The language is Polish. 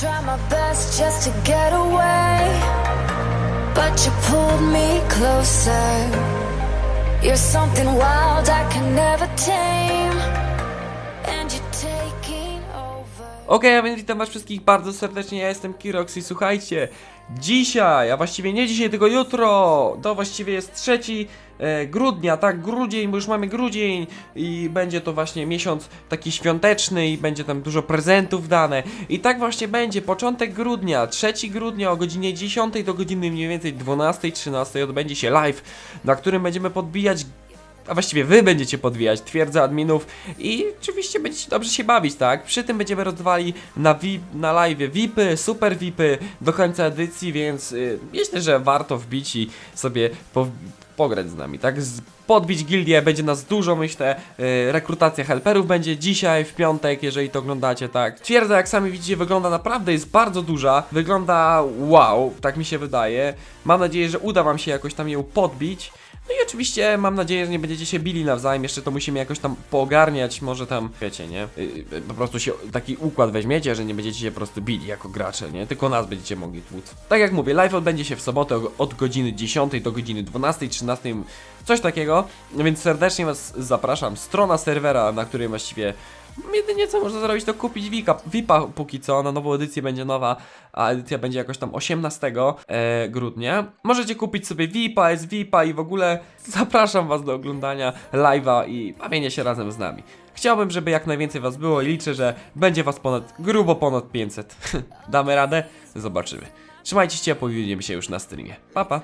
try my best just to get away, but you pulled me closer. You're something wild I can never tame, Okej, a więc witam was wszystkich bardzo serdecznie, ja jestem Kirox i słuchajcie, dzisiaj, a właściwie nie dzisiaj, tylko jutro, to właściwie jest trzeci e, grudnia, tak, grudzień, bo już mamy grudzień i będzie to właśnie miesiąc taki świąteczny i będzie tam dużo prezentów dane. I tak właśnie będzie, początek grudnia, 3 grudnia o godzinie 10 do godziny mniej więcej 12-13 odbędzie się live, na którym będziemy podbijać a właściwie wy będziecie podwijać twierdzę adminów i oczywiście będziecie dobrze się bawić, tak? Przy tym będziemy rozdawali na, na live VIPy, super VIPy do końca edycji, więc y, myślę, że warto wbić i sobie po, pograć z nami, tak? Z, podbić gildię, będzie nas dużo, myślę. Y, rekrutacja helperów będzie dzisiaj, w piątek, jeżeli to oglądacie, tak? Twierdza, jak sami widzicie, wygląda naprawdę, jest bardzo duża. Wygląda wow, tak mi się wydaje. Mam nadzieję, że uda wam się jakoś tam ją podbić. No i oczywiście mam nadzieję, że nie będziecie się bili nawzajem, jeszcze to musimy jakoś tam poogarniać, może tam, wiecie, nie? Yy, yy, po prostu się taki układ weźmiecie, że nie będziecie się po prostu bili jako gracze, nie? Tylko nas będziecie mogli tłuc. Tak jak mówię, live odbędzie się w sobotę od godziny 10 do godziny 12, 13, coś takiego, więc serdecznie was zapraszam. Strona serwera, na której właściwie Jedynie co można zrobić to kupić Vika, VIPa póki co, na nową edycję będzie nowa, a edycja będzie jakoś tam 18 e, grudnia. Możecie kupić sobie VIPa, jest VIPa i w ogóle zapraszam was do oglądania live'a i bawienia się razem z nami. Chciałbym, żeby jak najwięcej was było i liczę, że będzie was ponad, grubo ponad 500. Damy radę? Zobaczymy. Trzymajcie się ciepło i widzimy się już na streamie. Pa pa!